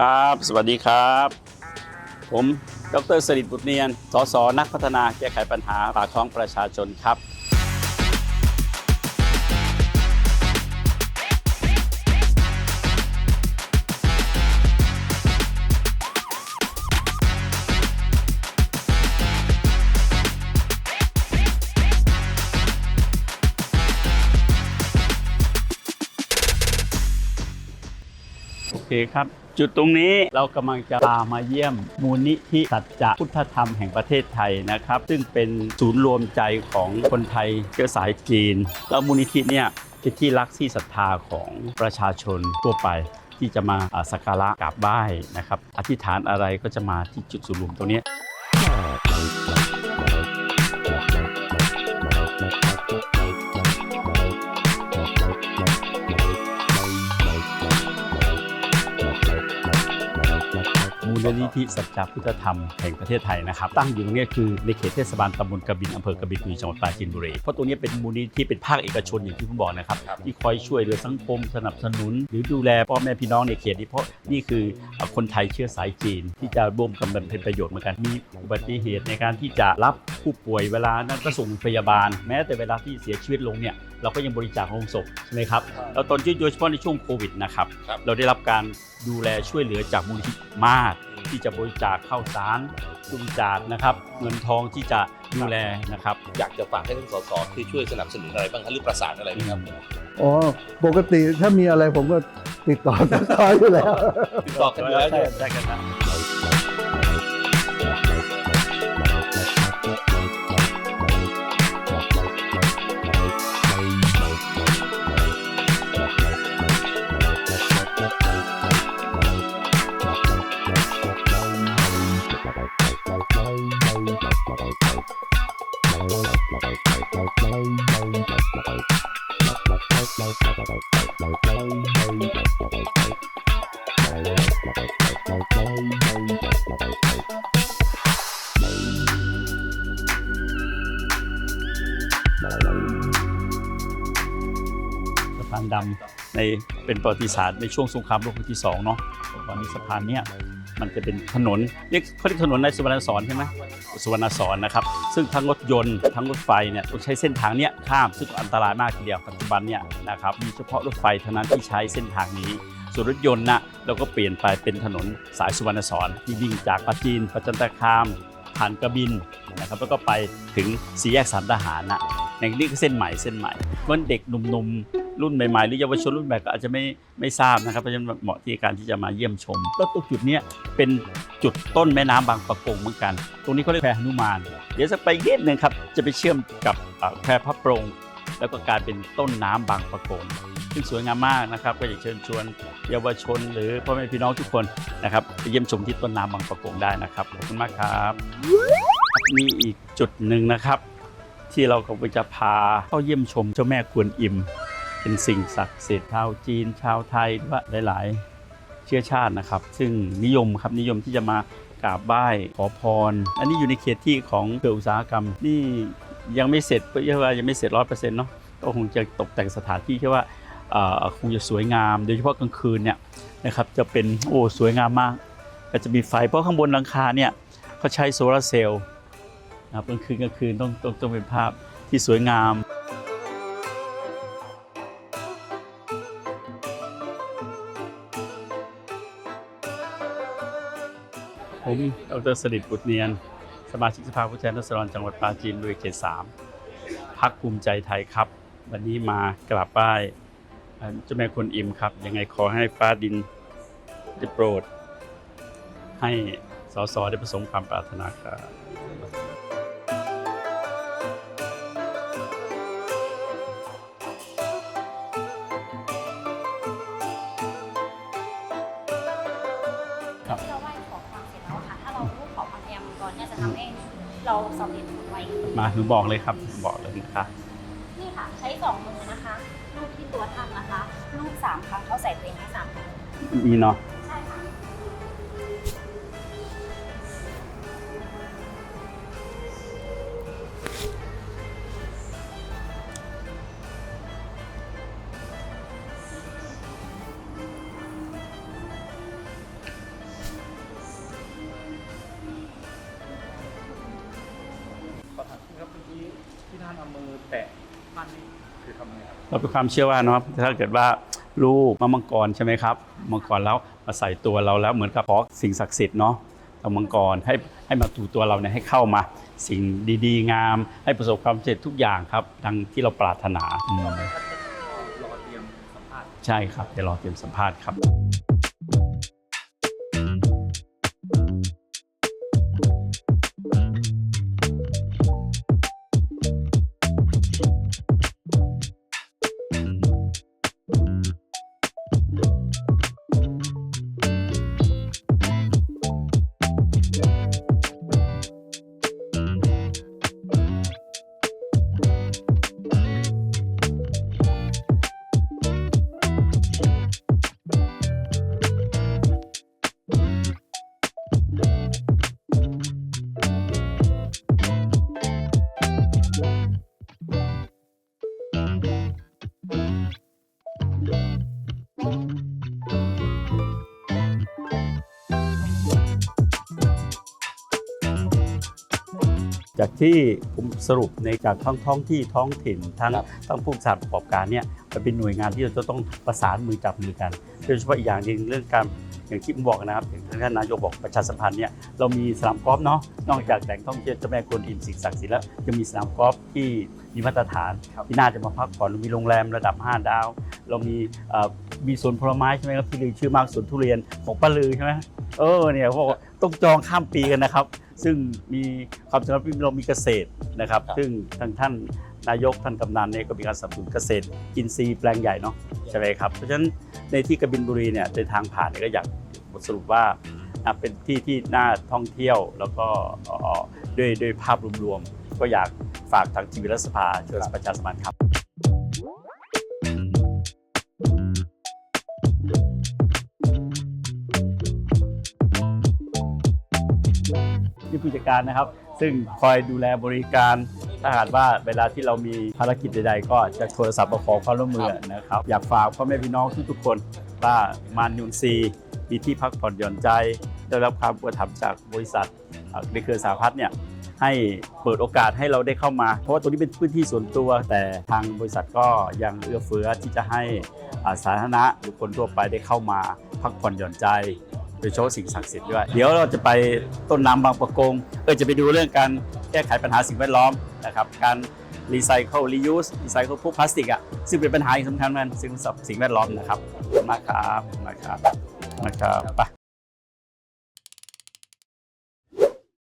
ครับ สวัสดีครับ ผม ดรสริตบุตรเนียน สส นักพัฒนาแก้ไขปัญหาปากท้องประชาชนครับ เคครับ จุดตรงนี้เรากำลังจะพามาเยี่ยมมูลนิธิสัจจะพุทธธรรมแห่งประเทศไทยนะครับ ซึ่งเป็นศูนย์รวมใจของคนไทยเชื้อสายจีน แล้วมูลนิธิเนี่ยเป็นที่รักที่ศรัทธาของประชาชนทั่วไปที่จะมาสักการะกราบไหว้นะครับ อธิษฐานอะไรก็จะมาที่จุดศูนย์รวมตรงนี้ ลนิธิสัจจพุทธธรรมแห่งประเทศไทยนะครับ ตั้งอยู่ตรงนี้คือในเขตเทศบาลตำบลกบินอำเภอกบินบุรีจังหวัดปราจีนบุรีเพราะตรงนี้เป็นมูลนิธิเป็นภาคเอกชนอย่างที่ผมบอกนะครับที่คอยช่วยเหลือสังคมสนับสนุน หรือดูแลพ่อแม่พี่น้องในเขตนี้เพราะนี่คือคนไทยเชื้อสายจีน ที่จะร่วมกันบำเพ็ญประโยชน์เหมือนกันมีอุบัติเหตุในการที่จะรับผู้ป่วยเวลานั้นก็ส่งพยาบาล แม้แต่เวลาที่เสียชีวิตลงเนี่ยเราก็ยังบริจาคโลงศพใช่ไหมครับแล้วตอนที่โดยเฉพาะในช่วงโควิดนะครับครับเราได้รับการดูแลช่วยเหลือจากมูลนิธิมาก ที่จะบริจาคข้าวสารบริจาคนะครับ เงินทองที่จะดูแลนะครับ อยากจะฝากให้ท่านสสคือช่วยสนับสนุนอะไรบ้างครับหรือประสานอะไรไหมครับอ๋อปกติถ้ามีอะไรผมก็ติดต่อทักทายอยู่แล้ว ติดต่อกันอยู่แล้วใช่เนี่ยใช่กันนะ สะพานดำในเป็นประวัติศาสตร์ในช่วงสงครามโลกครั้งที่สองเนาะตอนนี้สะพานเนี้ย มันจะเป็นถนนเรียกเขาเรียกถนนในสุวรรณสอนใช่ไหมสุวรรณสอนนะครับ ซึ่งทั้งรถยนต์ทั้งรถไฟเนี่ยต้องใช้เส้นทางเนี้ยข้ามซึ่งอันตรายมากทีเดียวปัจจุบันเนี่ยนะครับมีเฉพาะรถไฟเท่านั้นที่ใช้เส้นทางนี้ส่วนรถยนต์นะเราก็เปลี่ยนไปเป็นถนนสายสุวรรณสอนที่วิ่งจากปราจีนประจันตคามผ่านกระบินนะครับแล้วก็ไปถึงสี่แยกสามทหารนะในนี้ก็เส้นใหม่เส้นใหม่เพราะฉะนั้นเด็กหนุ่มๆ รุ่นใหม่ๆ หรือเยาวชนรุ่นใหม่ก็อาจจะไม่ไม่ทราบนะครับเพราะฉะนั้นเหมาะที่การที่จะมาเยี่ยมชมแล้วตรงจุดเนี้ยเป็นจุดต้นแม่น้ำบางปะกงเหมือนกัน ตรงนี้เขาเรียกแพหนุมาน เดี๋ยวสักไปนิดนึงครับจะไปเชื่อมกับอ่อแพพระโปรง แล้วก็กลายเป็นต้นน้ำบางปะกงซึ่งสวยงามมากนะครับ ก็อยากเชิญชวนเยาวชน หรือพ่อแม่พี่น้องทุกคนนะครับไปเยี่ยมชมที่ต้นน้ำบางปะกงได้นะครับขอบคุณมากครับมีอีกจุดหนึ่งนะครับ ที่เรากำลังจะพาเข้าเยี่ยมชมเจ้าแม่กวนอิม เป็นสิ่งศักดิ์สิทธิ์ชาวจีนชาวไทยว่าหลาย ๆ เชื้อชาตินะครับ ซึ่งนิยมครับนิยมที่จะมากราบไหว้ขอพร อันนี้อยู่ในเขตที่ของเกิดอุตสาหกรรมนี่ยังไม่เสร็จเรียกว่ายังไม่เสร็จร้อยเปอร์เซ็นต์เนาะก็คงจะตกแต่งสถานที่แค่ว่าคงจะสวยงาม โดยเฉพาะกลางคืนเนี่ยนะครับจะเป็นโอ้สวยงามมากก็จะมีไฟเพราะข้างบนหลังคาเนี่ยเขาใช้โซลาร์เซลล์นะครับกลางคืนกลางคืนต้องต้องต้องเป็นภาพที่สวยงาม ผมดรสริตบุตรเนียน สมาชิกสภาผู้แทนราษฎรจังหวัดปราจีนบุรีเขตสามพักภูมิใจไทยครับ วันนี้มากราบไหว้เอ่อเจ้าแม่คนอิมครับ ยังไงขอให้ฟ้าดินได้โปรด ให้สสได้ประสงค์ความปรารถนาครับที่เรา เนี่ยจะทำให้เราสำเร็จไวขึ้นมาหนูบอกเลยครับบอกเลยนะคะ นี่ค่ะ ใช้สองมือนะคะรูปที่ตัวท่านนะคะรูปสามครั้งเขาใส่ตัวเองให้สามครั้งนี่เนาะใช่ค่ะ เอามือแตะปั้นนี่คือทำไงครับเราเป็นความเชื่อว่าเนาะถ้าเกิดว่าลูกมะมังกรใช่ไหมครับมังกรแล้วมาใส่ตัวเราแล้วเหมือนกับขอสิ่งศักดิ์สิทธิ์เนาะเอามังกรให้ให้มาถูตัวเราเนี่ยให้เข้ามา สิ่งดีๆ งาม ให้ประสบความสำเร็จทุกอย่างครับ ดังที่เราปรารถนาอืมรอเตรียมสัมภาษณ์ ใช่ครับเดี๋ยวรอเตรียมสัมภาษณ์ครับ จากที่ผมสรุปในจากท้องท้องที่ท้องถิ่นทั้งครับทั้งผู้สานประกอบการเนี่ยมันเป็นหน่วยงานที่เราจะต้องประสานมือจับมือกันโดยเฉพาะอีกอย่างหนึงเรื่องการอย่างที่ผมบอกนะครับอย่างที่ท่านนายกบอกประชาสัมพันธ์เนี่ยเรามีสนามกอล์ฟเนาะนอกจากแหล่งท่องเที่ยวเจ้าแม่กวนอิมสิ่งศักดิ์สิทธิ์แล้วยังมีสนามกอล์ฟที่มีมาตรฐานที่น่าจะมาพักผ่อนมีโรงแรมระดับ 5 ดาว เรามีเอ่อ มีสวนผลไม้ใช่ไหมครับที่ลือชื่อมากสวนทุเรียนของป้าลือใช่ไหมเออเนี่ยเขาบอกว่าต้องจองข้ามปีกันนะครับ ซึ่งมีความสำคัญที่เรามีเกษตรนะครับ ครับ ซึ่งทางท่านนายกท่านกำนันเนี่ยก็มีการสนับสนุนเกษตรอินทรีย์แปลงใหญ่เนาะใช่ไหมครับเพราะฉะนั้นในที่กบินบุรีเนี่ยในทางผ่านเนี่ยก็อยากบทสรุปว่า อะเป็นที่ที่น่าท่องเที่ยวแล้วก็เอ่อด้วยด้วยภาพรวมๆ ก็อยากฝากทางทีวีรัฐสภาช่วยประชาสัมพันธ์ครับ นี่ผู้จัดการนะครับ ซึ่งคอยดูแลบริการ ถ้าหากว่าเวลาที่เรามีภารกิจใดๆ ก็จะโทรศัพท์มาขอความร่วมมือนะครับ อยากฝากพ่อแม่พี่น้องทุกๆคนว่ามานยูนซีมีที่พักผ่อนหย่อนใจ ได้รับความอุปถัมภ์จากบริษัทเอ่อในเครือสาพัฒน์เนี่ยให้เปิดโอกาสให้เราได้เข้ามา เพราะว่าตรงนี้เป็นพื้นที่ส่วนตัว แต่ทางบริษัทก็ยังเอื้อเฟื้อที่จะให้สาธารณะหรือคนทั่วไปได้เข้ามาพักผ่อนหย่อนใจ ยเฉพาะสิ่งศักดิ์สิทธิ์ด้วย เดี๋ยวเราจะไปต้นน้ำบางประกงเออจะไปดูเรื่องการแก้ไขปัญหาสิ่งแวดล้อมนะครับการรีไซเคิลรียูสรีไซเคิลพวกพลาสติกอะซึ่งเป็นปัญหาที่สำคัญมันซึ่งสิ่งแวดล้อมนะครับขอบคุณมากครับขอบคุณมากครับขอบคุณมากครับไป